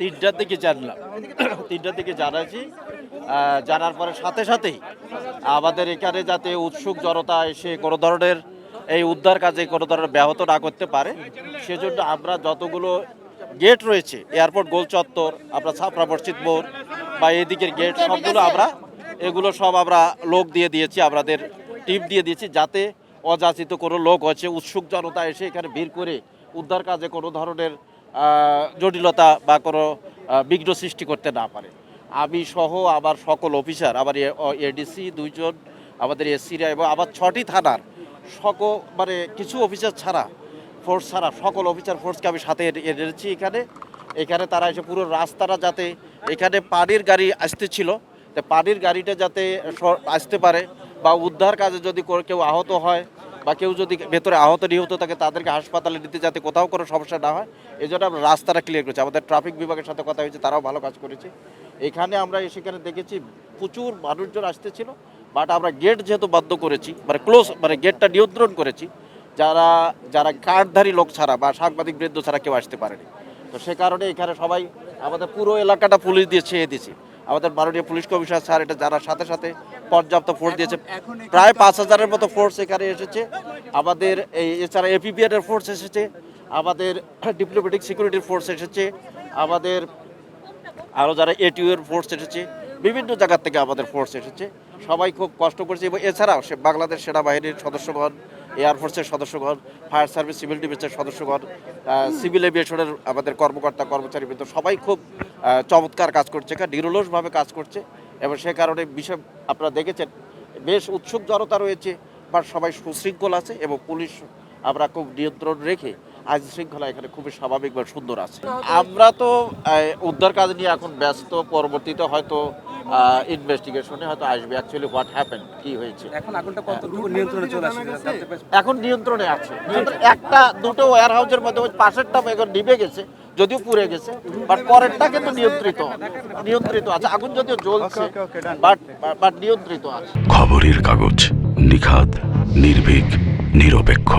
তিনটার দিকে জানলাম। তিনটার দিকে জানাচ্ছি। জানার পরে সাথে সাথেই আমাদের এখানে যাতে উৎসুক জনতা এসে কোনো ধরনের এই উদ্ধার কাজে কোনো ধরনের ব্যাহত না করতে পারে, সেজন্য আমরা যতগুলো গেট রয়েছে, এয়ারপোর্ট, গোল চত্বর, আমরা ছাপড়া মসজিদ মোড় বা এদিকের গেট, সবগুলো আমরা, এগুলো সব আমরা লোক দিয়ে দিয়েছি, আমাদের টিপ দিয়ে দিয়েছি, যাতে অযাচিত কোনো লোক আছে উৎসুক জনতা এসে এখানে ভিড় করে উদ্ধার কাজে কোনো ধরনের জটিলতা বা কোনো বিঘ্ন সৃষ্টি করতে না পারে। আমি সহ আমার সকল অফিসার, আমার এডিসি দুইজন, আমাদের এসিরা এবং আবার ছটি থানার সকল মানে কিছু অফিসার ছাড়া ফোর্স ছাড়া, সকল অফিসার ফোর্সকে আমি সাথে এনে- এনেছি এখানে। এখানে তারা এসে পুরো রাস্তাটা যাতে এখানে পানির গাড়ি আসতে ছিল, তো পানির গাড়িটা যাতে আসতে পারে বা উদ্ধার কাজে যদি কেউ আহত হয় বা কেউ যদি ভেতরে আহত নিহত থাকে, তাদেরকে হাসপাতালে নিতে যাতে কোথাও কোনো সমস্যা না হয় এই জন্য আমরা রাস্তাটা ক্লিয়ার করেছি। আমাদের ট্রাফিক বিভাগের সাথে কথা হয়েছে, তারাও ভালো কাজ করেছে। এখানে আমরা সেখানে দেখেছি, প্রচুর মানুষজন আসতেছিল বাট আমরা গেট যেহেতু বাধ্য করেছি মানে ক্লোজ মানে গেটটা নিয়ন্ত্রণ করেছি, যারা যারা কার্ডধারী লোক ছাড়া বা সাংবাদিক বৃদ্ধ ছাড়া কেউ আসতে পারেনি। তো সে কারণে এখানে সবাই আমাদের পুরো এলাকাটা পুলিশ দিয়ে ছেয়ে দিয়েছি। আমাদের মাননীয় পুলিশ কমিশনার স্যার এটা জানার সাথে সাথে পর্যাপ্ত ফোর্স দিয়েছে। প্রায় পাঁচ হাজারের মতো ফোর্স এখানে এসেছে। আমাদের এই এছাড়া এপিবিআর এর ফোর্স এসেছে। আমাদের ডিপ্লোমেটিক সিকিউরিটির ফোর্স এসেছে। আমাদের আরও যারা এটিউ এর ফোর্স এসেছে। বিভিন্ন জায়গা থেকে আমাদের ফোর্স এসেছে। সবাই খুব কষ্ট করেছে এবং এছাড়াও সে বাংলাদেশ সেনাবাহিনীর সদস্যগণ এয়ারফোর্সের সদস্যগণ ফায়ার সার্ভিস সিভিল ডিফেন্সের সদস্যগণ সিভিল এভিয়েশনের আমাদের কর্মকর্তা কর্মচারী বৃন্দ সবাই খুব চমৎকার কাজ করছে নিরলসভাবে কাজ করছে এবং সে কারণে বিষয় আপনারা দেখেছেন বেশ উৎসুক জনতা রয়েছে বা সবাই সুশৃঙ্খল আছে এবং পুলিশ আমরা খুব নিয়ন্ত্রণ রেখে আইন শৃঙ্খলা এখানে খুবই স্বাভাবিক বা সুন্দর আছে। আমরা তো উদ্ধার কাজ নিয়ে এখন ব্যস্ত পরবর্তীতে হয়তো ইনভেস্টিগেশনে হয়তো আসবে অ্যাকচুয়ালি হোয়াট হ্যাপেন কি হয়েছে। এখন আগুনটা কতটুকু নিয়ন্ত্রণে চলে আসছে এখন নিয়ন্ত্রণে আছে। নিয়ন্ত্রণ- একটা দুটো ওয়্যার হাউসের মধ্যে ওই পাশেরটা এখন নিভে গেছে যদিও পুড়ে গেছে বাট পরেরটা কিন্তু নিয়ন্ত্রিত নিয়ন্ত্রিত আছে। আগুন যদিও জ্বলছে বাট বাট নিয়ন্ত্রিত আছে। খবরের কাগজ নিখাত নির্ভীক নিরপেক্ষ।